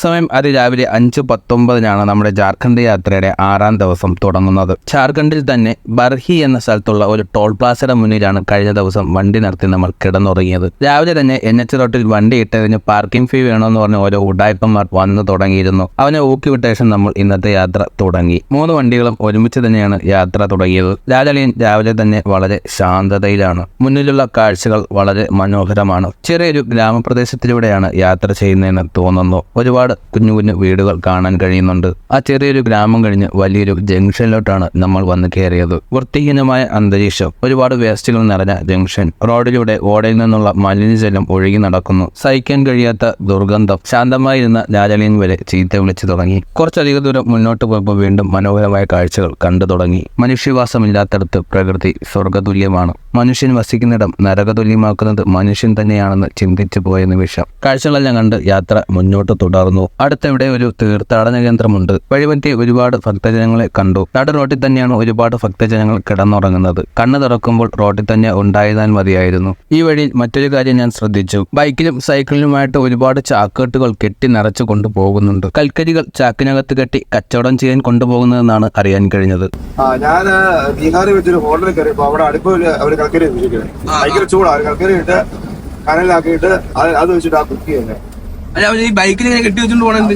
സമയം അതിരാവിലെ അഞ്ച് പത്തൊമ്പതിനാണ് നമ്മുടെ ജാർഖണ്ഡ് യാത്രയുടെ ആറാം ദിവസം തുടങ്ങുന്നത്. ജാർഖണ്ഡിൽ തന്നെ ബർഹി എന്ന സ്ഥലത്തുള്ള ഒരു ടോൾ പ്ലാസയുടെ മുന്നിലാണ് കഴിഞ്ഞ ദിവസം വണ്ടി നിർത്തി നമ്മൾ കിടന്നുറങ്ങിയത്. രാവിലെ തന്നെ എൻ എച്ച് റോട്ടിൽ വണ്ടി ഇട്ടതിന് പാർക്കിംഗ് ഫീ വേണമെന്ന് പറഞ്ഞ് ഓരോ ഉടായ്പന്മാർ വന്നു തുടങ്ങിയിരുന്നു. അവനെ ഊക്കി വിട്ട ശേഷം നമ്മൾ ഇന്നത്തെ യാത്ര തുടങ്ങി. മൂന്ന് വണ്ടികളും ഒരുമിച്ച് തന്നെയാണ് യാത്ര തുടങ്ങിയത്. രാജളിയൻ രാവിലെ തന്നെ വളരെ ശാന്തതയിലാണ്. മുന്നിലുള്ള കാഴ്ചകൾ വളരെ മനോഹരമാണ്. ചെറിയൊരു ഗ്രാമപ്രദേശത്തിലൂടെയാണ് യാത്ര ചെയ്യുന്നതെന്ന് തോന്നുന്നു. ഒരുപാട് കുഞ്ഞു കുഞ്ഞു വീടുകൾ കാണാൻ കഴിയുന്നുണ്ട്. ആ ചെറിയൊരു ഗ്രാമം കഴിഞ്ഞ് വലിയൊരു ജംഗ്ഷനിലോട്ടാണ് നമ്മൾ വന്ന് കയറിയത്. വൃത്തിഹീനമായ അന്തരീക്ഷം ഒരുപാട് വേസ്റ്റുകൾ നിറഞ്ഞ ജംഗ്ഷൻ റോഡിലൂടെ ഓടയിൽ നിന്നുള്ള മലിനജലം ഒഴുകി നടക്കുന്നു. സഹിക്കാൻ കഴിയാത്ത ദുർഗന്ധം ശാന്തമായിരുന്ന ലാലലിയൻ വരെ ചീത്ത വിളിച്ചു തുടങ്ങി. കുറച്ചധികം ദൂരം മുന്നോട്ട് പോയപ്പോൾ വീണ്ടും മനോഹരമായ കാഴ്ചകൾ കണ്ടു തുടങ്ങി. മനുഷ്യവാസമില്ലാത്തടത്ത് പ്രകൃതി സ്വർഗതുല്യമാണ് മനുഷ്യൻ വസിക്കുന്നിടം നരകതുല്യമാക്കുന്നത് മനുഷ്യൻ തന്നെയാണെന്ന് ചിന്തിച്ചു പോയ നിമിഷം. കാഴ്ചകളെല്ലാം കണ്ട് യാത്ര മുന്നോട്ട് തുടർന്നു. അടുത്തെവിടെ ഒരു തീർത്ഥാടന കേന്ദ്രമുണ്ട്. വഴിപറ്റി ഒരുപാട് ഭക്തജനങ്ങളെ കണ്ടു. നട റോഡിൽ തന്നെയാണ് ഒരുപാട് ഭക്തജനങ്ങൾ കിടന്നുറങ്ങുന്നത്. കണ്ണ് തുറക്കുമ്പോൾ റോഡിൽ തന്നെ ഉണ്ടായതാൻ മതിയായിരുന്നു. ഈ വഴിയിൽ മറ്റൊരു കാര്യം ഞാൻ ശ്രദ്ധിച്ചു. ബൈക്കിലും സൈക്കിളിലുമായിട്ട് ഒരുപാട് ചാക്കേട്ടുകൾ കെട്ടി നിറച്ചു കൊണ്ടുപോകുന്നുണ്ട്. കൽക്കരികൾ ചാക്കിനകത്ത് കെട്ടി കച്ചവടം ചെയ്യാൻ കൊണ്ടുപോകുന്നതെന്നാണ് അറിയാൻ കഴിഞ്ഞത്. ഞാൻ ബീഹാറിൽ വെച്ചൊരു ഹോട്ടലിൽ കയറിയപ്പോ അവിടെ അടുപ്പിൽ അവർ കൽക്കരി ഭയങ്കര ചൂടാ. അവർ കൽക്കരി ഇട്ട് കനലാക്കിയിട്ട് അത് അത് വെച്ചിട്ട് ആ കുക്ക് ചെയ്യുന്നത് അല്ല അവർ ഈ ബൈക്കിൽ ഇങ്ങനെ കെട്ടി വെച്ചോണ്ട് പോകണം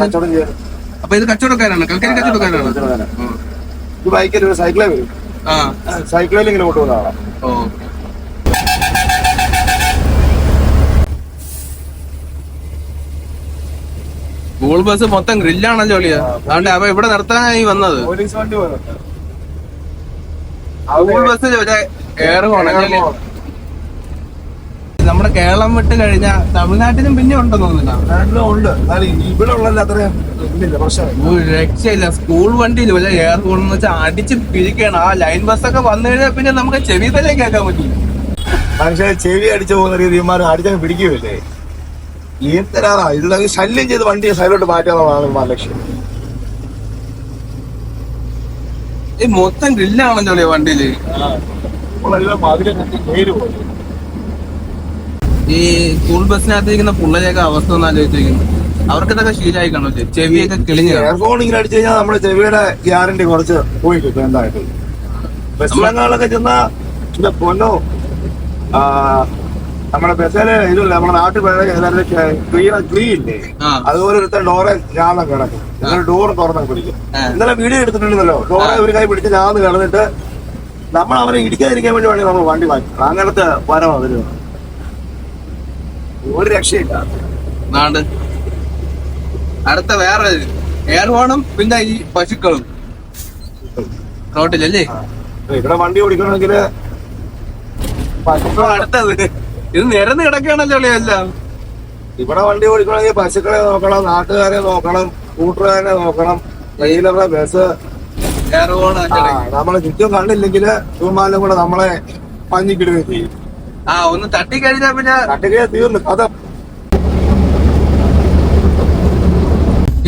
അപ്പൊ ഇത് കച്ചവടക്കാരാണ്? കൽക്കരി കച്ചവടക്കാരാണ്? ബൈക്കിൽ ഒരു സൈക്കിളേ വരും. ആ. സൈക്കിളിൽ ഇങ്ങനെ കൊണ്ടുപോകുന്ന ആളാ. ഓ. സ്കൂൾ ബസ് മൊത്തം ഗ്രില്ലാണല്ലോ അളിയ. അതുകൊണ്ട് അവ ഇവിടെ നിർത്താനായി വന്നത്. സ്കൂൾ ബസ് എയർ പോണല്ലേ നമ്മുടെ കേരളം വിട്ട് കഴിഞ്ഞാൽ തമിഴ്നാട്ടിലും പിന്നെ ഉണ്ടെന്ന് തോന്നുന്നില്ല നാട്ടിലും ഉണ്ട്. എന്നാലും ഇവിടെ ഉള്ളല്ല അത്രയും ഇല്ലില്ല പ്രശ്നമില്ല. ഒരു രക്ഷയില്ല. സ്കൂൾ വണ്ടിയിൽ വല്ല എയർ പോണെന്ന് വെച്ചാൽ അടിച്ച് പിരിക്കണം ആ ലൈൻ ബസ്സൊക്കെ വന്നു കഴിഞ്ഞാൽ പിന്നെ നമുക്ക് ചെവി തന്നെ കേൾക്കാൻ പറ്റില്ല. മനുഷ്യ ചെവി അടിച്ചു പോകുന്ന രീതിമാർ അടിച്ചങ്ങ് പിടിക്കുകയല്ലേ? ഏത്തരാറാ. ഇതിലൊക്കെ ശല്യം ചെയ്ത് വണ്ടിയെ സൈഡിലോട്ട് മാറ്റാന്നുള്ളതാണ് നമ്മുടെ ലക്ഷ്യം. ഈ മൊത്തം ഗ്രില്ലാണല്ലോ വണ്ടിയിൽ? കെട്ടി പേര് പോലെ ഈ സ്കൂൾ ബസ്സിനകത്ത് ഇരിക്കുന്ന പിള്ളേരെയൊക്കെ അവസ്ഥ ഒന്ന് ആലോചിച്ചിരിക്കുന്നു അവർക്ക് ഇതൊക്കെ ശീലമായി കാണുമല്ലേ ചെവിയൊക്കെ കിളിഞ്ഞു കാണും. എയർഫോൺ ഇങ്ങനെ അടിച്ചു കഴിഞ്ഞാൽ നമ്മുടെ ചെവിയുടെ ഗ്യാരണ്ടി കുറച്ച് പോയി കിട്ടും എന്തായിട്ട് ബസ്സിലങ്ങളിലൊക്കെ ചെന്നാ എന്റെ പൊന്നോ നമ്മുടെ ബസ്സേല ഇതില്ല നമ്മുടെ നാട്ടിൽ ക്ലീൻ ക്ലീൻ ഇല്ലേ ആ. അതുപോലെ ഒരുത്ത ഡോറെ ഞാന്ന് കിടക്കും. എന്നിട്ട് ഡോർ തുറന്നൊക്കെ പിടിക്കും. ഇന്നലെ വീഡിയോ എടുത്തിട്ടുണ്ടല്ലോ ഡോറെ ഒരു കൈ പിടിച്ച് ഞാന്ന് കിടന്നിട്ട് നമ്മൾ അവരെ ഇടിക്കാതിരിക്കാൻ വേണ്ടി വേണമെങ്കിൽ നമ്മൾ വണ്ടി മാറ്റി. അങ്ങനത്തെ വരവാണ് അവർ. ഒരു രക്ഷയില്ല. നാണ്ട് അടുത്ത വേറെ എയർ ഹോണും പിന്നെ ഈ പശുക്കളും. റോട്ടിലല്ലേ? ഇവിടെ വണ്ടി ഓടിക്കണമെങ്കിൽ ഇപ്പൊ അടുത്തത്. ഇത് നിരന്ന് കിടക്കുകയാണല്ലോ അളിയ എല്ലാം? ഇവിടെ വണ്ടി ഓടിക്കണമെങ്കിൽ പശുക്കളെ നോക്കണം നാട്ടുകാരെ നോക്കണം കൂട്ടുകാരെ നോക്കണം ട്രെയിലറുടെ ബസ്. നമ്മളെ ചുറ്റും കണ്ടില്ലെങ്കിൽ ചുമ്മാലും കൂടെ നമ്മളെ പഞ്ഞിക്കിടുകയും ചെയ്യും. ആ ഒന്ന് തട്ടിക്കഴിഞ്ഞാ പിന്നെ തട്ടുകയെ തീർന്നു കഥ.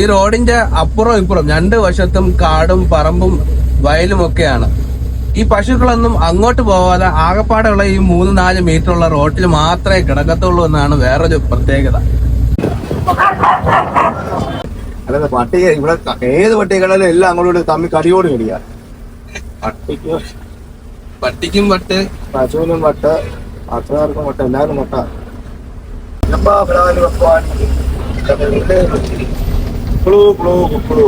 ഈ റോഡിന്റെ അപ്പുറം ഇപ്പുറം രണ്ട് വശത്തും കാടും പറമ്പും വയലും ഒക്കെയാണ്. ഈ പശുക്കളൊന്നും അങ്ങോട്ട് പോവാതെ ആകപ്പാടെയുള്ള ഈ മൂന്ന് നാല് മീറ്റർ ഉള്ള റോട്ടിൽ മാത്രമേ കിടക്കത്തുള്ളൂ എന്നാണ് വേറൊരു പ്രത്യേകത. അല്ലാതെ പട്ടിക ഇവിടെ ഏത് പട്ടികളാലും എല്ലാം അങ്ങോട്ട് തമ്മി കടിയോട് കടിയാ. പട്ടിക്ക് പട്ടിക്കും പട്ട്. പശുവിനും വട്ട് അത്രക്കാർക്കും വട്ട് എല്ലാവരും വട്ട എപ്പാ പിടാനും വെപ്പാൻ. കുളു, കുളു, കുളു,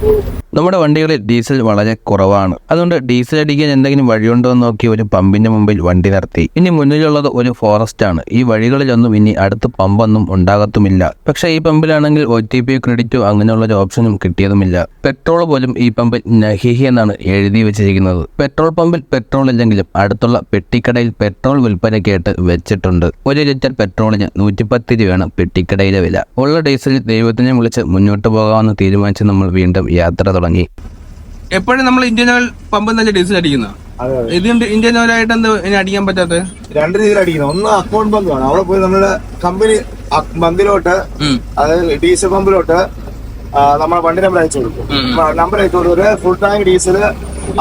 കുളു. നമ്മുടെ വണ്ടികളിൽ ഡീസൽ വളരെ കുറവാണ്. അതുകൊണ്ട് ഡീസൽ അടിക്കാൻ എന്തെങ്കിലും വഴിയുണ്ടോ എന്ന് നോക്കി ഒരു പമ്പിന്റെ മുമ്പിൽ വണ്ടി നിർത്തി. ഇനി മുന്നിലുള്ളത് ഒരു ഫോറസ്റ്റ് ആണ്. ഈ വഴികളിലൊന്നും ഇനി അടുത്ത് പമ്പൊന്നും ഉണ്ടാകത്തുമില്ല. പക്ഷേ ഈ പമ്പിലാണെങ്കിൽ ഒ ടി പി ക്രെഡിറ്റോ അങ്ങനെയുള്ള ഒരു ഓപ്ഷനും കിട്ടിയതുമില്ല. പെട്രോൾ പോലും ഈ പമ്പിൽ നഹിഹി എന്നാണ് എഴുതി വെച്ചിരിക്കുന്നത്. പെട്രോൾ പമ്പിൽ പെട്രോൾ ഇല്ലെങ്കിലും അടുത്തുള്ള പെട്ടിക്കടയിൽ പെട്രോൾ വിൽപ്പനയ്ക്കായിട്ട് വെച്ചിട്ടുണ്ട്. ഒരു ലിറ്റർ പെട്രോളിന് നൂറ്റിപ്പത്ത് രൂപയാണ് പെട്ടിക്കടയിലെ വില. ഉള്ള ഡീസലിൽ ദൈവത്തിനെ വിളിച്ച് മുന്നോട്ട് പോകാമെന്ന് തീരുമാനിച്ച് നമ്മൾ വീണ്ടും യാത്ര തുടങ്ങി. എപ്പോഴും നമ്മൾ ഇന്ത്യൻ ഓയിൽ പമ്പ് തന്നെ ഡീസൽ അടിക്കുന്ന ഇത് ഇന്ത്യൻ ഓയിൽ ആയിട്ട് എന്ത് ഇനി അടിക്കാൻ പറ്റാത്ത രണ്ട് രീതിയിൽ അടിക്കുന്നത് ഒന്ന് അക്കൗണ്ട് ബങ്കാണ് അവിടെ പോയി നമ്മുടെ കമ്പനി പമ്പിലോട്ട് അതായത് ഡീസൽ പമ്പിലോട്ട് നമ്മളെ നമ്മുടെ വണ്ടി നമ്പർ അയച്ചു കൊടുക്കും. നമ്പർ അയച്ചു കൊടുത്തൊരു ഫുൾ ടാങ്ക് ഡീസൽ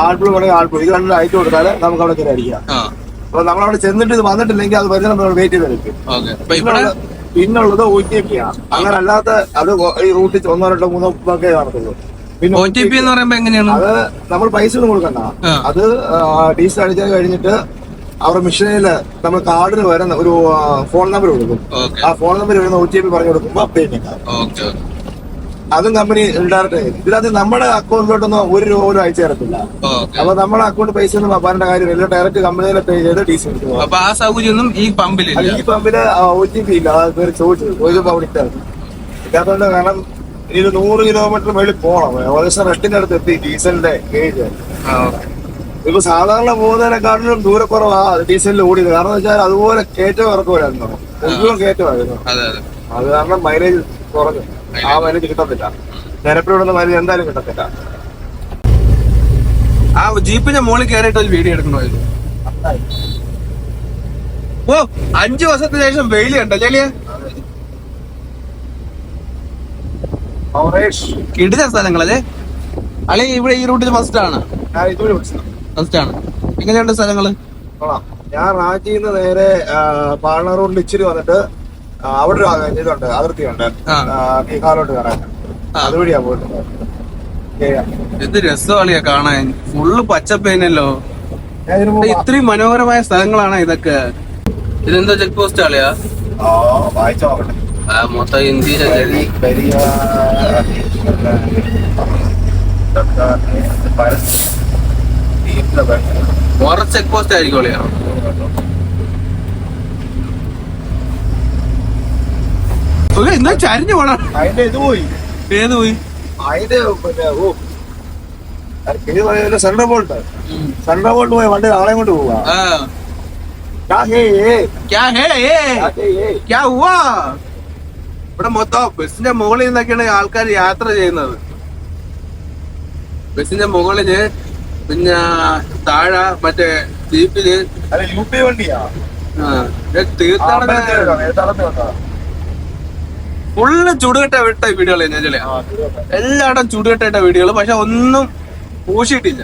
ആൾപ്പുഴ വേണമെങ്കിൽ ആൾപ്പുഴ ഇത് രണ്ടും അയച്ചു കൊടുത്താൽ നമുക്ക് അവിടെ കയറി അടിക്കാം. അപ്പൊ നമ്മൾ അവിടെ ചെന്നിട്ട് ഇത് വന്നിട്ടില്ലെങ്കിൽ അത് വരുന്ന നമ്മൾ വെയിറ്റ് ചെയ്ത് വരും പിന്നുള്ളത് ഒ ടി പി ആണ് അങ്ങനെ അല്ലാത്ത അത് ഈ റൂട്ടിൽ ഒന്നോ രണ്ടോ മൂന്നോ ഒക്കെ നടത്തുള്ളൂ പിന്നെ ഒ ടി പി എന്ന് പറയുമ്പോ എങ്ങനെയാണ്? അത് നമ്മൾ പൈസ ഒന്നും കൊടുക്കണ്ട. അത് ഡീസൽ അടിച്ചാൽ കഴിഞ്ഞിട്ട് അവരുടെ മെഷീനിൽ നമ്മൾ കാർഡിന് വരുന്ന ഒരു ഫോൺ നമ്പർ കൊടുക്കും. ആ ഫോൺ നമ്പർ വരുന്ന ഒ ടി പി പറഞ്ഞു കൊടുക്കുമ്പോൾ അപ്ഡേറ്റ് അതും കമ്പനി ഡയറക്റ്റ് ഇതിനകത്ത് നമ്മുടെ അക്കൗണ്ടിലോട്ടൊന്നും ഒരു രൂപ പോലും അയച്ചു തരത്തില്ല. അപ്പൊ നമ്മുടെ അക്കൗണ്ട് പൈസ ഒന്നും പറഞ്ഞ കാര്യമില്ല. ഡയറക്റ്റ് കമ്പനിയിലെ പേ ചെയ്ത് ഡീസൽ അപ്പൊ ആ സൗകര്യമൊന്നും ഈ പമ്പിലില്ല. ഈ പമ്പിൽ ഒ ടി പി ഇല്ല. ചോദിച്ചപ്പോ അവിടെ ഇട്ടായിരുന്നു ഇല്ലാത്തതുകൊണ്ട് കാരണം ഇത് നൂറ് കിലോമീറ്റർ മേളിൽ പോകണം ഏകദേശം റെട്ടിന്റെ അടുത്ത് എത്തി ഡീസലിന്റെ ഗേജ് ഇപ്പൊ സാധാരണ പോകുന്നതിനെക്കാട്ടിലും ദൂരക്കുറവാ ഡീസലിൽ ഓടിയത്. കാരണം വെച്ചാൽ അതുപോലെ കയറ്റം ഇറക്കുമായിരുന്നു മുഴുവൻ കയറ്റമായിരുന്നു. അതെ കാരണം മൈലേജ് കുറഞ്ഞു. ആ മൈലേജ് കിട്ടത്തില്ല. നിരപ്പിലുള്ള മൈലേജ് എന്തായാലും കിട്ടത്തില്ല. ആ ജീപ്പിന്റെ മുകളിൽ കയറിയിട്ട് ഒരു വീഡിയോ എടുക്കണമായിരുന്നു ഓ അഞ്ചു വർഷത്തിന് ശേഷം വെയിൽ കണ്ടോ ചെലിയ കിടില സ്ഥലങ്ങളല്ലേ? അല്ലെ ഇവിടെ ഈ റൂട്ടിൽ ഫസ്റ്റ് ആണ്? ഫസ്റ്റ് ആണ്. എങ്ങനെയുണ്ട് സ്ഥലങ്ങൾ? ഞാൻ റാഞ്ചിന്ന് നേരെ പാളന റോഡിൽ ഇച്ചിരി വന്നിട്ട് അവിടെ ഒരു ഇതുണ്ട് അതിർത്തി ഉണ്ട് ബീഹാറിലോട്ട് കയറാൻ. അതുവഴിയാ പോയിട്ടുണ്ട്. എന്ത് രസമാളിയാ കാണാൻ. ഫുള്ള് പച്ചപ്പേനല്ലോ. ഇത്രയും മനോഹരമായ സ്ഥലങ്ങളാണ് ഇതൊക്കെ. ഇതെന്തോ ചെക്ക് പോസ്റ്റ് ആളിയാ? വായിച്ചു നോക്കട്ടെ മൊത്തം ഇന്ത്യയിലെ പരസ്യം. ഓറ ചെക്ക് പോസ്റ്റ് ആയിരിക്കും അളിയാ ഓക്കെ ചരിഞ്ഞു പോണം അതിന്റെ ഇത് പോയി. ഏത് പോയി? അതിന്റെ പിന്നെ ഓ. Central bolt. സെൻട്രൽ ബോൾട്ട് പോയി വണ്ടി ആളെ കൊണ്ട് പോവാ. ആ. ക്യാ ഹേ ഏ? ക്യാ ഹേ ഏ ക്യാ ഹേ. ക്യാ ഹുവാ. ഇവിടെ മൊത്തം ബസ്സിന്റെ മുകളിൽ നിന്നൊക്കെയാണ് ആൾക്കാർ യാത്ര ചെയ്യുന്നത്. ബസ്സിന്റെ മുകളിൽ പിന്നെ താഴെ മറ്റേ ജീപ്പിൽ യു പി വണ്ടിയാ? തീർത്ഥാടന ഫുള്ള് ചുടുകെട്ട വിട്ട വീഡിയോകൾ ഞാൻ എല്ലായിടം ചുടുകെട്ട വീഡിയോകൾ പക്ഷെ ഒന്നും പൂശിയിട്ടില്ല.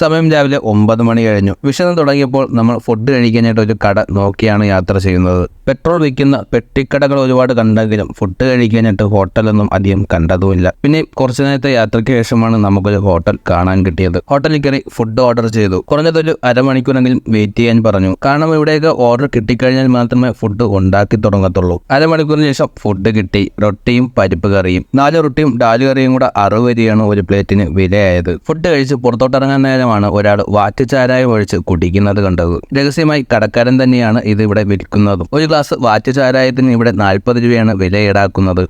സമയം രാവിലെ ഒമ്പത് മണി കഴിഞ്ഞു. വിശന്ന് തുടങ്ങിയപ്പോൾ നമ്മൾ ഫുഡ് കഴിക്കാനായിട്ട് ഒരു കട നോക്കിയാണ് യാത്ര ചെയ്യുന്നത്. പെട്രോൾ വിൽക്കുന്ന പെട്ടിക്കടകൾ ഒരുപാട് കണ്ടെങ്കിലും ഫുഡ് കഴിക്കാനായിട്ട് ഹോട്ടലൊന്നും അധികം കണ്ടതുമില്ല. പിന്നെ കുറച്ചു നേരത്തെ യാത്രയ്ക്ക് ശേഷമാണ് നമുക്കൊരു ഹോട്ടൽ കാണാൻ കിട്ടിയത്. ഹോട്ടലിൽ കയറി ഫുഡ് ഓർഡർ ചെയ്തു. കുറഞ്ഞതൊരു അരമണിക്കൂറെങ്കിലും വെയിറ്റ് ചെയ്യാൻ പറഞ്ഞു. കാരണം ഇവിടെയൊക്കെ ഓർഡർ കിട്ടിക്കഴിഞ്ഞാൽ മാത്രമേ ഫുഡ് ഉണ്ടാക്കി തുടങ്ങത്തുള്ളൂ. അരമണിക്കൂറിന് ശേഷം ഫുഡ് കിട്ടി. റൊട്ടിയും പരിപ്പ് കറിയും. നാല് റൊട്ടിയും ഡാൽ കറിയും കൂടെ അറുപത് രൂപയാണ് ഒരു പ്ലേറ്റിന് വിലയായത്. ഫുഡ് കഴിച്ച് പുറത്തോട്ടിറങ്ങാൻ ശേഷമാണ് ഒരാൾ വാറ്റുചാരായം ഒഴിച്ച് കുടിക്കുന്നത് കണ്ടത്. രഹസ്യമായി കടക്കാരൻ തന്നെയാണ് ഇത് ഇവിടെ വിൽക്കുന്നതും. ഒരു ഗ്ലാസ് വാറ്റുചാരായത്തിന് ഇവിടെ നാൽപ്പത് രൂപയാണ് വില ഈടാക്കുന്നത്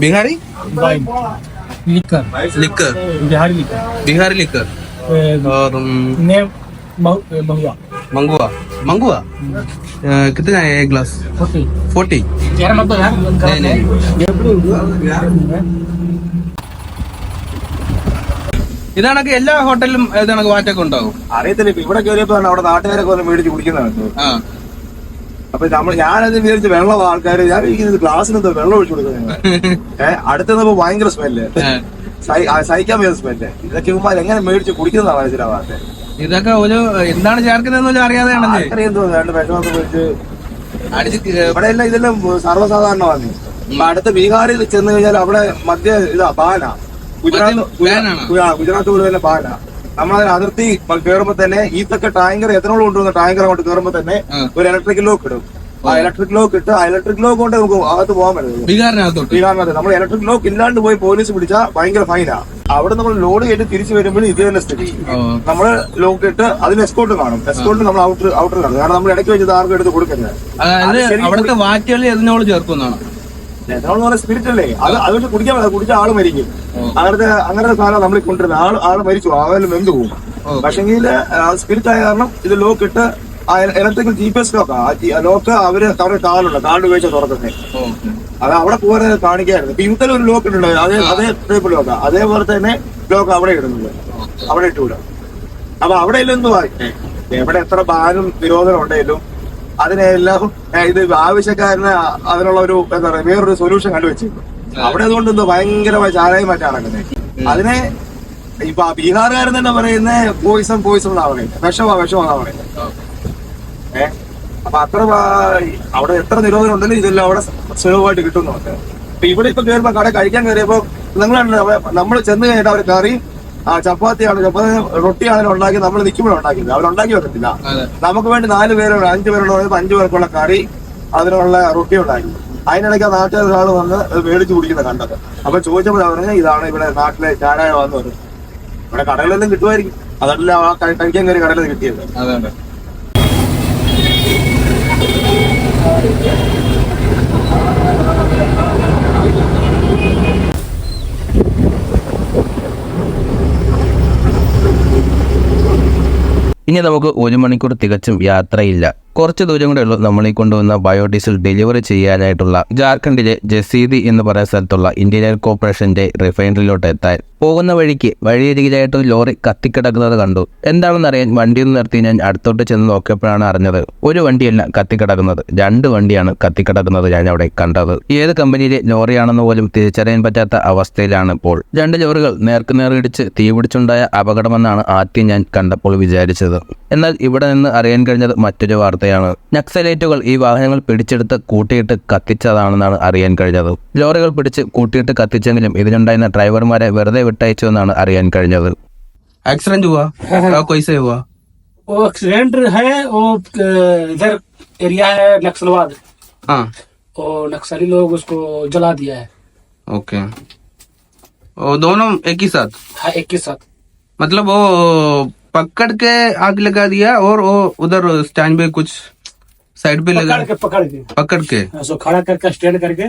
ബിഹാരി ലിക്കർ. ലിക്കർ. ലിക്കർ. പിന്നെ മങ്കുവ. मंगुआ मंगुआ अ, कितना है एक ग्लास होती फोर्टी यार मत दो यार नहीं नहीं ഇതാണൊക്കെ എല്ലാ ഹോട്ടലിലും ഇതാണൊക്കെ വാറ്റൊക്കെ ഉണ്ടാവും അറിയത്തില്ല ഇപ്പൊ ഇവിടെ കയറിയപ്പോ അവിടെ നാട്ടുകാരൊക്കെ വന്ന് മേടിച്ച് കുടിക്കുന്നതാണ് ആ അപ്പൊ നമ്മൾ ഞാനത് വിചാരിച്ച് വെള്ളം ആൾക്കാർ ഞാൻ ഇരിക്കുന്നത് ഗ്ലാസ്സിനെന്തോ വെള്ളം ഒഴിച്ചു കൊടുക്കുന്നത് ഏഹ് അടുത്തപ്പോ ഭയങ്കര സ്മെല്ല് ഏ. സഹിക്കാൻ വയ്യ സ്മെല്ല് ഇതൊക്കെ ഉമ്മാർ എങ്ങനെ മേടിച്ച് കുടിക്കുന്നതാണ് മനസ്സിലാവാത്തെ ഇതൊക്കെ ഒരു എന്താണ് ചേർക്കുന്നതെന്ന് അറിയാതെയാണല്ലേ? ഇവിടെ എല്ലാം ഇതെല്ലാം സർവസാധാരണമാണ്. അടുത്ത ബീഹാറിൽ ചെന്ന് കഴിഞ്ഞാൽ അവിടെ മധ്യ ഇതാ ബാന ഗുജറാത്ത് ഗുജറാത്ത് പോലെ ബാന നമ്മളതിന് അതിർത്തി കയറുമ്പോ തന്നെ ഈത്തൊക്കെ ടാങ്കർ എത്രയോളം കൊണ്ടുവന്ന ടാങ്കർ അങ്ങോട്ട് കയറുമ്പോ തന്നെ. ഒരു ഇലക്ട്രിക്കൽ ലോക്ക് ഇടും. ആ ഇലക്ട്രിക് ലോക്ക് ഇട്ട് ആ ഇലക്ട്രിക് ലോക്ക് കൊണ്ട് നമുക്ക് അകത്ത് പോകാൻ പറ്റും ബീഹാറിനകത്തോട്ട്. ബീഹാറിനകത്ത്. നമ്മൾ ഇലക്ട്രിക് ലോക്ക് ഇല്ലാണ്ട് പോയി പോലീസ് പിടിച്ചാൽ ഭയങ്കര ഫൈനാ അവിടെ നമ്മൾ ലോഡ് ചെയ്ത് തിരിച്ചു വരുമ്പോഴും ഇത് തന്നെ സ്ഥിതി. നമ്മൾ ലോക്ക് ഇട്ട് അതിന് എസ്കോട്ട് കാണും. എസ്കോട്ട് നമ്മൾ ഔട്ടർ ഔട്ടർ കാണും. കാരണം നമ്മൾ ഇടയ്ക്ക് വെച്ച് ആർക്കും എടുത്ത് കൊടുക്കുന്നത് അവിടുത്തെ വാറ്റുകളിൽ എതിനോട് ചേർക്കുന്നതാണ്. എഥനോൾ എന്ന് പറഞ്ഞ സ്പിരിറ്റ് അല്ലേ? അത് അത് വെച്ച് കുടിക്കാൻ പറ്റില്ല. കുടിച്ച ആൾ മരിക്കും. അങ്ങനത്തെ അങ്ങനത്തെ സാധനം നമ്മൾ കൊണ്ടുവരുന്നത്. ആൾ ആൾ മരിച്ചു. ആവലും എന്ത് പോകും. പക്ഷെങ്കിൽ സ്പിരിറ്റ് ആയ കാരണം ഇത് ലോക്ക് ഇട്ട് ഇലക്ട്രിക്കൽ ജി പി എസ് ലോക്കാ ലോക്ക് അവർ അവരുടെ കാലുണ്ട് കാർഡ് ഉപയോഗിച്ച തുറക്കുന്നത് അത് അവിടെ പോകാൻ കാണിക്കായിരുന്നു ഇപ്പൊ ഇന്നലെ ഒരു ലോക്ക് ഉണ്ട് അതേ അതേ ടൈപ്പ് ലോക്ക. അതേപോലെ തന്നെ ലോക്ക് അവിടെ ഇടുന്നുണ്ട്. അവിടെ ഇട്ടൂല. അപ്പൊ അവിടെ എന്തുവായി എവിടെ എത്ര ബാനും നിരോധനം ഉണ്ടെങ്കിലും അതിനെല്ലാം ഇത് ആവശ്യക്കാരന് അതിനുള്ള ഒരു എന്താ പറയുക വേറൊരു സൊല്യൂഷൻ കണ്ടുവച്ചിരുന്നു. അവിടെ അതുകൊണ്ട് എന്തോ ഭയങ്കരമായ ചാരായം മാറ്റാണ് നടക്കുന്നത് അതിനെ ഇപ്പൊ ബീഹാറുകാരൻ തന്നെ പറയുന്നത് പോയിസം പോയിസം എന്നാ പറയുന്നത് വിഷമാ വിഷമാന്നാ പറയുന്നത് ഏഹ് അപ്പൊ അത്ര അവിടെ എത്ര നിരോധനം ഉണ്ടെങ്കിലും ഇതെല്ലാം അവിടെ സുലഭമായിട്ട് കിട്ടും നമുക്ക് അപ്പൊ ഇവിടെ ഇപ്പൊ കയറുമ്പോ കട കഴിക്കാൻ കയറിയപ്പോ നിങ്ങളാണ് നമ്മൾ ചെന്ന് കഴിഞ്ഞിട്ട് അവർ കറി ആ ചപ്പാത്തിയാണ് ചപ്പാത്തി റൊട്ടിയാണ് ഉണ്ടാക്കി നമ്മൾ നിൽക്കുമ്പോഴും ഉണ്ടാക്കിയത്. അവരുണ്ടാക്കി വെക്കത്തില്ല. നമുക്ക് വേണ്ടി നാല് പേരുള്ള അഞ്ചു പേരുള്ള അഞ്ചു പേർക്കുള്ള കറി അതിനുള്ള റൊട്ടി ഉണ്ടാക്കി. അതിനിടയ്ക്ക് ആ നാട്ടുകാർ ആൾ വന്ന് മേടിച്ചു കുടിക്കുന്ന കണ്ടത്. അപ്പൊ ചോദിച്ചപ്പോൾ പറഞ്ഞ ഇതാണ് ഇവിടെ നാട്ടിലെ ചാരായ വന്നു ഇവിടെ കടകളെല്ലാം കിട്ടുമായിരിക്കും. അതല്ല ആ കഴി- കഴിക്കാൻ കയറി കടകളിൽ കിട്ടിയത് അതെ ഇനി നമുക്ക് ഒരു മണിക്കൂർ തികച്ചും യാത്രയില്ല. കുറച്ച് ദൂരം കൂടെ ഉള്ളൂ നമ്മളീ കൊണ്ടുവന്ന ബയോഡീസൽ ഡെലിവറി ചെയ്യാനായിട്ടുള്ള ജാർഖണ്ഡിലെ ജസീദി എന്ന് പറയുന്ന സ്ഥലത്തുള്ള ഇന്ത്യൻ കോർപ്പറേഷന്റെ റിഫൈനറിയിലോട്ട് എത്താൻ പോകുന്ന വഴിക്ക് വഴിയരികിലായിട്ട് ഒരു ലോറി കത്തിക്കിടക്കുന്നത് കണ്ടു. എന്താണെന്ന് അറിയാൻ നിർത്തി ഞാൻ അടുത്തോട്ട് ചെന്ന് നോക്കിയപ്പോഴാണ് അറിഞ്ഞത് ഒരു വണ്ടിയല്ല കത്തിക്കിടക്കുന്നത്. രണ്ട് വണ്ടിയാണ് കത്തിക്കിടക്കുന്നത് ഞാൻ അവിടെ കണ്ടത്. ഏത് കമ്പനിയിലെ ലോറിയാണെന്ന് പോലും തിരിച്ചറിയാൻ പറ്റാത്ത അവസ്ഥയിലാണ് ഇപ്പോൾ. രണ്ട് ലോറികൾ നേർക്കുനേർ ഇടിച്ച് തീപിടിച്ചുണ്ടായ അപകടമെന്നാണ് ആദ്യം ഞാൻ കണ്ടപ്പോൾ വിചാരിച്ചത്. എന്നാൽ ഇവിടെ നിന്ന് അറിയാൻ കഴിഞ്ഞത് മറ്റൊരു വാർത്തയാണ്. നക്സലേറ്റുകൾ ഈ വാഹനങ്ങൾ പിടിച്ചെടുത്ത് കൂട്ടിയിട്ട് കത്തിച്ചതാണെന്നാണ് അറിയാൻ കഴിഞ്ഞത്. ലോറികൾ പിടിച്ച് കൂട്ടിയിട്ട് കത്തിച്ചെങ്കിലും ഇതിനുണ്ടായിരുന്ന ഡ്രൈവർമാരെ വെറുതെ വിട്ടയച്ചു എന്നാണ് അറിയാൻ കഴിഞ്ഞത് एक्सीडेंट हुआ क्या कैसे हुआ वो एक्सीडेंट है वो अ, इधर एरिया है नक्सलवाद हाँ और नक्सली लोग उसको जला दिया है ओके वो दोनों एक ही साथ हाँ एक के साथ मतलब वो पकड़ के आग लगा दिया और वो उधर स्टैंड पे कुछ साइड पे लगा पकड़ के पकड़ के पकड़ के हाँ, सो खड़ा करके स्टैंड करके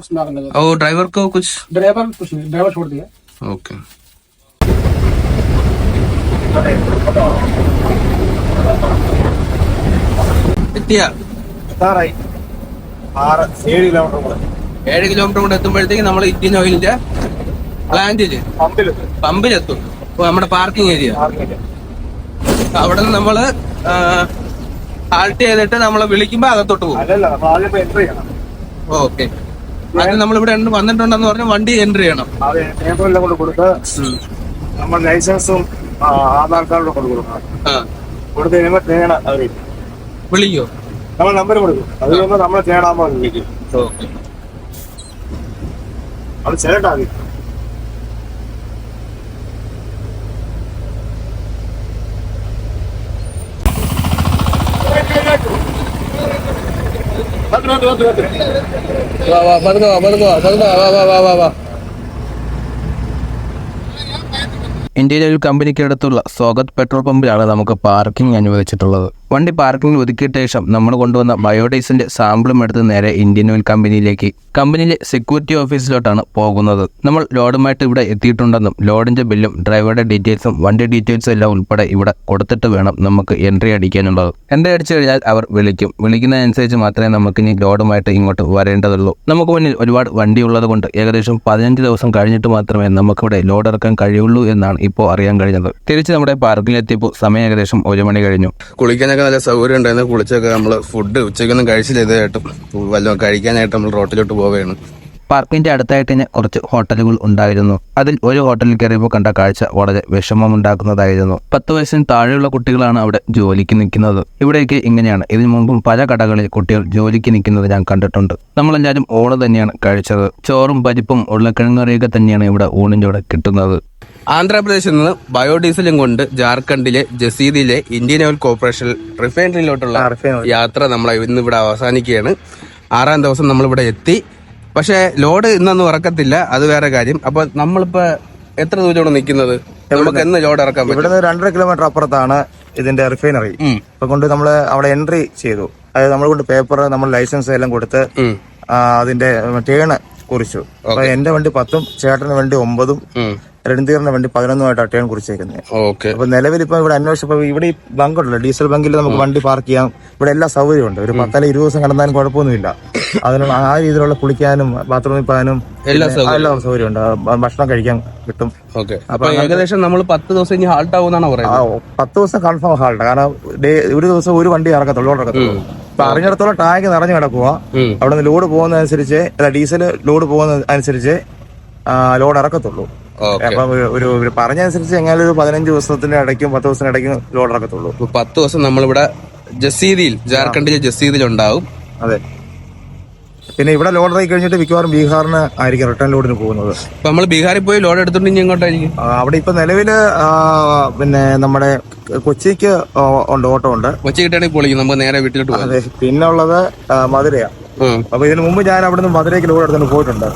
उसमें आग लगा और ड्राइवर को कुछ ड्राइवर कुछ नहीं ड्राइवर छोड़ दिया ആറ് ഏഴ് കിലോമീറ്റർ കൂടെ. എത്തുമ്പോഴത്തേക്ക് നമ്മൾ ഇന്ത്യൻ ഓയിലിന്റെ പ്ലാന്റിൽ പമ്പിലെത്തും. നമ്മുടെ പാർക്കിംഗ് ഏരിയ അവിടെ നിന്ന് നമ്മൾ ഹാൾട്ട് ചെയ്തിട്ട് നമ്മളെ വിളിക്കുമ്പോ അകത്തോട്ട് പോകും. ഓക്കെ. അത് നമ്മൾ ഇവിടെ വന്നിട്ടുണ്ടെന്ന് പറഞ്ഞ് വണ്ടി എൻട്രി ചെയ്യണം. അതെ പേപ്പറെല്ലാം കൊണ്ട് കൊടുത്ത് നമ്മൾ ലൈസൻസും ആധാർ കാർഡും കൊണ്ട് കൊടുക്കണം. ആ. കൊടുത്ത് കഴിയുമ്പോൾ തേണ അവർ വിളിക്കോ? നമ്മൾ നമ്പർ കൊടുക്കും. അത് കഴിയുമ്പോൾ നമ്മളെ വിളിക്കും. അത് ചേട്ടാ മതി വന്ന് വന്ന് വന്ന് വന്ന്. വാ വാ വാ വാ വാ ഇന്ത്യയിലെ ഒരു കമ്പനിക്ക് അടുത്തുള്ള സ്വാഗത് പെട്രോൾ പമ്പിലാണ് നമുക്ക് പാർക്കിംഗ് അനുവദിച്ചിട്ടുള്ളത്. വണ്ടി പാർക്കിംഗിൽ ഒതുക്കിയിട്ട ശേഷം നമ്മൾ കൊണ്ടുവന്ന ബയോഡീസിന്റെ സാമ്പിളും എടുത്ത് നേരെ ഇന്ത്യൻ ഓയിൽ കമ്പനിയിലേക്ക് കമ്പനിയിലെ സെക്യൂരിറ്റി ഓഫീസിലോട്ടാണ് പോകുന്നത്. നമ്മൾ ലോഡുമായിട്ട് ഇവിടെ എത്തിയിട്ടുണ്ടെന്നും ലോഡിന്റെ ബില്ലും ഡ്രൈവറുടെ ഡീറ്റെയിൽസും വണ്ടി ഡീറ്റെയിൽസും എല്ലാം ഉൾപ്പെടെ ഇവിടെ കൊടുത്തിട്ട് വേണം നമുക്ക് എൻട്രി അടിക്കാനുള്ളത്. എൻട്രി അടിച്ചു കഴിഞ്ഞാൽ അവർ വിളിക്കും. വിളിക്കുന്നതനുസരിച്ച് മാത്രമേ നമുക്ക് ഇനി ലോഡുമായിട്ട് ഇങ്ങോട്ട് വരേണ്ടതുള്ളൂ. നമുക്ക് മുന്നിൽ ഒരുപാട് വണ്ടി ഉള്ളത് കൊണ്ട് ഏകദേശം പതിനഞ്ച് ദിവസം കഴിഞ്ഞിട്ട് മാത്രമേ നമുക്കിവിടെ ലോഡ് ഇറക്കാൻ കഴിയുള്ളൂ എന്നാണ് ഇപ്പോൾ അറിയാൻ കഴിഞ്ഞത്. തിരിച്ച് നമ്മുടെ പാർക്കിലെത്തിയപ്പോൾ സമയം ഏകദേശം ഒരു മണി കഴിഞ്ഞു. കുളിക്കാനൊക്കെ നല്ല സൗകര്യം ഉണ്ടായിരുന്നു. കുളിച്ചൊക്കെ നമ്മൾ ഫുഡ് ഉച്ചയ്ക്കൊന്നും കഴിച്ചില്ല ഇതായിട്ടും വല്ലതും കഴിക്കാനായിട്ട് നമ്മൾ റോട്ടിലോട്ട് പോവുകയാണ്. പാർക്കിന്റെ അടുത്തായിട്ട് തന്നെ കുറച്ച് ഹോട്ടലുകൾ ഉണ്ടായിരുന്നു. അതിൽ ഒരു ഹോട്ടലിൽ കയറിയപ്പോൾ കണ്ട കാഴ്ച വളരെ വിഷമമുണ്ടാക്കുന്നതായിരുന്നു. പത്ത് വയസ്സിന് താഴെയുള്ള കുട്ടികളാണ് അവിടെ ജോലിക്ക് നിൽക്കുന്നത്. ഇവിടേക്ക് ഇങ്ങനെയാണ്. ഇതിനു മുമ്പും പല കടകളിൽ കുട്ടികൾ ജോലിക്ക് നിൽക്കുന്നത് ഞാൻ കണ്ടിട്ടുണ്ട്. നമ്മളെല്ലാവരും ഓണ് തന്നെയാണ് കഴിച്ചത്. ചോറും പരിപ്പും ഉരുളക്കിഴങ്ങറിയൊക്കെ തന്നെയാണ് ഇവിടെ ഊണിന്റെ കൂടെ കിട്ടുന്നത്. ആന്ധ്രാപ്രദേശിൽ നിന്ന് ബയോഡീസലും കൊണ്ട് ജാർഖണ്ഡിലെ ജസീദിലെ ഇന്ത്യൻ ഓയിൽ കോർപ്പറേഷൻ റിഫൈനറിയിലോട്ടുള്ള യാത്ര നമ്മൾ ഇന്ന് ഇവിടെ അവസാനിക്കുകയാണ്. ആറാം ദിവസം നമ്മൾ ഇവിടെ എത്തി. പക്ഷേ ലോഡ് ഇന്നൊന്നും ഇറക്കത്തില്ല. അത് വേറെ കാര്യം. അപ്പൊ നമ്മളിപ്പോ എത്ര ദൂരമാണ് നിൽക്കുന്നത്? നമുക്ക് എന്ന് ലോഡ് ഇറക്കാൻ പറ്റും. ഇവിടുന്ന് രണ്ടര കിലോമീറ്റർ അപ്പുറത്താണ് ഇതിന്റെ റിഫൈനറി. അപ്പൊ കൊണ്ട് നമ്മൾ അവിടെ എൻട്രി ചെയ്തു. അതായത് നമ്മൾ കൊണ്ട് പേപ്പർ നമ്മൾ ലൈസൻസ് എല്ലാം കൊടുത്ത് അതിന്റെ ടേണ് കുറിച്ചു. അപ്പൊ എന്റെ വണ്ടി പത്തും ചേട്ടന്റെ വണ്ടി ഒമ്പതും. രൺധീറിന്റെ വണ്ടി പതിനൊന്നുമായിട്ട് അട്ടയാണ് കുറിച്ചേക്കുന്നത്. ഓക്കെ. അപ്പൊ നിലവിൽ ഇപ്പൊ ഇവിടെ അന്വേഷിച്ചപ്പോ ഇവിടെ ഈ ബങ്ക് ഉണ്ടല്ലോ ഡീസൽ ബങ്കിൽ നമുക്ക് വണ്ടി പാർക്ക് ചെയ്യാം. ഇവിടെ എല്ലാ സൗകര്യമുണ്ട്. ഒരു പത്തല ഇരുപത് ദിവസം കിടന്നാലും കുഴപ്പമൊന്നുമില്ല. അതിനുള്ള ആ രീതിയിലുള്ള കുളിക്കാനും ബാത്റൂമിൽ പോകാനും എല്ലാ സൗകര്യം എല്ലാ ആ, ഭക്ഷണം കഴിക്കാൻ കിട്ടും. അപ്പൊ ഏകദേശം നമ്മൾ പത്ത് ദിവസം ഇനി ഹാൾട്ട് ആവുമെന്നാണ് പറയുന്നത്. പത്ത് ദിവസം കൺഫേം ഹാൾട്ട് കാരണം ഡേ ഒരു ദിവസം ഒരു വണ്ടി ഇറക്കത്തുള്ളൂ ഇറക്കത്തുള്ളൂ. ഇപ്പൊ അറിഞ്ഞിടത്തോളം ടാങ്ക് നിറഞ്ഞു കിടക്കുക അവിടെ നിന്ന് ലോഡ് പോകുന്നതനുസരിച്ച് ഡീസൽ ലോഡ് പോകുന്ന അനുസരിച്ച് ലോഡ് ഇറക്കത്തുള്ളൂ. അപ്പൊ ഒരു- ഒരു ഒരു പറഞ്ഞനുസരിച്ച് എങ്ങനെ ഒരു പതിനഞ്ച് ദിവസത്തിന്റെ ഇടയ്ക്കും പത്ത് ദിവസത്തിന് ഇടയ്ക്കും ലോഡ് ഇറക്കത്തുള്ളൂ പത്ത് ദിവസം നമ്മളിവിടെ ജസീദിയിൽ ജാർഖണ്ഡിലെ ജസീദിൽ ഉണ്ടാവും അതെ. പിന്നെ ഇവിടെ ലോഡ് ആയി കഴിഞ്ഞിട്ട് മിക്കവാറും ബീഹാറിന് ആയിരിക്കും റിട്ടേൺ ലോഡിന് പോകുന്നത്. അപ്പൊ നമ്മൾ ബീഹാറിൽ പോയി ലോഡ് എടുത്തിട്ട് ഇനി എങ്ങോട്ടായിരിക്കും? അവിടെ ഇപ്പൊ നിലവിൽ പിന്നെ നമ്മുടെ കൊച്ചിക്ക് ഉണ്ട് ഓട്ടോ ഉണ്ട്. കൊച്ചി കിട്ടുകയാണെങ്കിൽ പൊളിക്കും നമുക്ക് നേരെ വീട്ടിലോട്ട് പോകാം. അതെ പിന്നെ ഉള്ളത് മധുരയാണ് അപ്പൊ ഇതിനു മുമ്പ് ഞാൻ അവിടെ നിന്ന് മധുരയ്ക്ക് ലോഡ് എടുത്തുകൊണ്ട് പോയിട്ടുണ്ട്.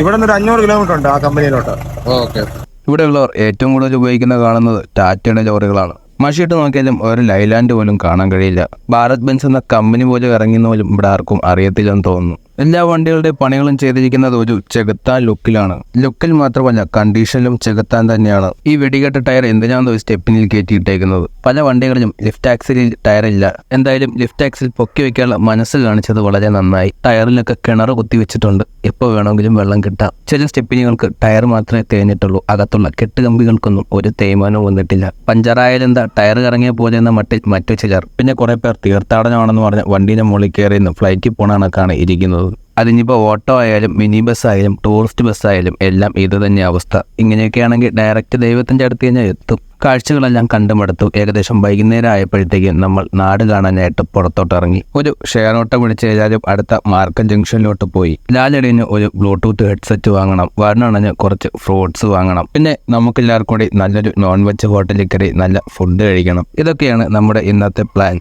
ഇവിടെ നിന്ന് ഒരു അഞ്ഞൂറ് കിലോമീറ്റർ ഉണ്ട് ആ കമ്പനിയിലോട്ട്. ഓക്കെ. ഇവിടെയുള്ളവർ ഏറ്റവും കൂടുതൽ ഉപയോഗിക്കുന്ന കാണുന്നത് ടാറ്റയുടെ ലോറികളാണ്. മഷിയിട്ട് നോക്കിയാലും ഒരു ലൈലാൻഡ് പോലും കാണാൻ കഴിയില്ല. ഭാരത് ബെൻസ് എന്ന കമ്പനി പോലും ഇറങ്ങിയെന്ന് പോലും ഇവിടെ ആർക്കും അറിയത്തില്ലെന്ന് തോന്നുന്നു. എല്ലാ വണ്ടികളുടെ പണികളും ചെയ്തിരിക്കുന്നത് ഒരു ചെകുത്താൻ ലുക്കിലാണ്. ലുക്കിൽ മാത്രമല്ല കണ്ടീഷനിലും ചെകുത്താൻ തന്നെയാണ്. ഈ വെടികെട്ട ടയർ എന്തിനാണെന്ന് സ്റ്റെപ്പിനിൽ കയറ്റിയിട്ടേക്കുന്നത്. പല വണ്ടികളിലും ലിഫ്റ്റ് ആക്സിലിൽ ടയർ ഇല്ല എന്തായാലും ലിഫ്റ്റ് ആക്സിൽ പൊക്കി വെക്കാനുള്ള മനസ്സ് കാണിച്ചത് വളരെ നന്നായി. ടയറിലൊക്കെ കിണർ കുത്തി വെച്ചിട്ടുണ്ട്. എപ്പോൾ വേണമെങ്കിലും വെള്ളം കിട്ടാം. ചില സ്റ്റെപ്പിനികൾക്ക് ടയർ മാത്രമേ തേഞ്ഞിട്ടുള്ളൂ അകത്തുള്ള കെട്ടുകമ്പികൾക്കൊന്നും ഒരു തേയ്മാനവും വന്നിട്ടില്ല. പഞ്ചറായാലെന്താ ടയർ കറങ്ങിയ പോലെ എന്ന മട്ടിൽ മറ്റു ചിലർ. പിന്നെ കുറെ പേർ തീർത്ഥാടനമാണെന്ന് പറഞ്ഞ് വണ്ടീനെ മുകളിൽ കയറി ഫ്ലൈറ്റിൽ പോണ കണക്കാണ് ഇരിക്കുന്നത്. അതിനിപ്പോൾ ഓട്ടോ ആയാലും മിനി ബസ് ആയാലും ടൂറിസ്റ്റ് ബസ് ആയാലും എല്ലാം ഇത് തന്നെ അവസ്ഥ. ഇങ്ങനെയൊക്കെ ആണെങ്കിൽ ഡയറക്റ്റ് ദൈവത്തിന്റെ അടുത്ത് കഴിഞ്ഞാൽ എത്തും. കാഴ്ചകളെല്ലാം കണ്ടുമടുത്തു. ഏകദേശം വൈകുന്നേരം ആയപ്പോഴത്തേക്കും നമ്മൾ നാട് കാണാനായിട്ട് പുറത്തോട്ട് ഇറങ്ങി. ഒരു ഷെയർ ഓട്ടോ പിടിച്ച് കഴിഞ്ഞാലും അടുത്ത മാർക്കറ്റ് ജംഗ്ഷനിലോട്ട് പോയി. ലാലടിന് ഒരു ബ്ലൂടൂത്ത് ഹെഡ്സെറ്റ് വാങ്ങണം. വരണണഞ്ഞ് കുറച്ച് ഫ്രൂട്ട്സ് വാങ്ങണം. പിന്നെ നമുക്കെല്ലാവർക്കും കൂടി നല്ലൊരു നോൺ വെജ് ഹോട്ടലിൽ കയറി നല്ല ഫുഡ് കഴിക്കണം. ഇതൊക്കെയാണ് നമ്മുടെ ഇന്നത്തെ പ്ലാൻ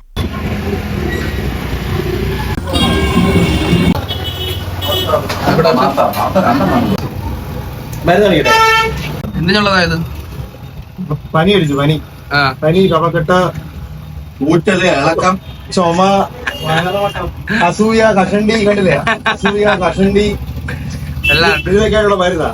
എന്തിനുള്ളതായത്? പനി അടിച്ചു പനി. ആ. പനി കഫക്കെട്ട് ഊറ്റൽ ഇളക്കം ചുമ അസൂയ കഷണ്ടി കണ്ടില്ലേ? അസൂയ കഷണ്ടി. എല്ലാം ഇതിനൊക്കെയുള്ള മരുന്നാ?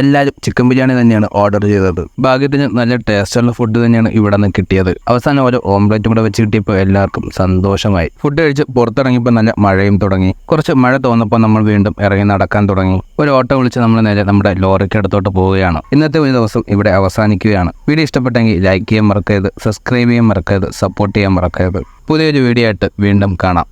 എല്ലാവരും ചിക്കൻ ബിരിയാണി തന്നെയാണ് ഓർഡർ ചെയ്തത്. ഭാഗ്യത്തിന് നല്ല ടേസ്റ്റുള്ള ഫുഡ് തന്നെയാണ് ഇവിടെ നിന്ന് കിട്ടിയത്. അവസാനം ഓരോ ഓംലെറ്റും കൂടെ വെച്ച് കിട്ടിയപ്പോൾ എല്ലാവർക്കും സന്തോഷമായി. ഫുഡ് കഴിച്ച് പുറത്തിറങ്ങിയപ്പോൾ നല്ല മഴയും തുടങ്ങി. കുറച്ച് മഴ തോന്നപ്പോൾ നമ്മൾ വീണ്ടും ഇറങ്ങി നടക്കാൻ തുടങ്ങി. ഒരു ഓട്ടോ വിളിച്ച് നമ്മൾ നേരെ നമ്മുടെ ലോറിക്ക് അടുത്തോട്ട് പോവുകയാണ്. ഇന്നത്തെ ഒരു ദിവസം ഇവിടെ അവസാനിക്കുകയാണ്. വീഡിയോ ഇഷ്ടപ്പെട്ടെങ്കിൽ ലൈക്ക് ചെയ്യാൻ മറക്കരുത് സബ്സ്ക്രൈബ് ചെയ്യാൻ മറക്കരുത് സപ്പോർട്ട് ചെയ്യാൻ മറക്കരുത്. പുതിയൊരു വീഡിയോ ആയിട്ട് വീണ്ടും കാണാം.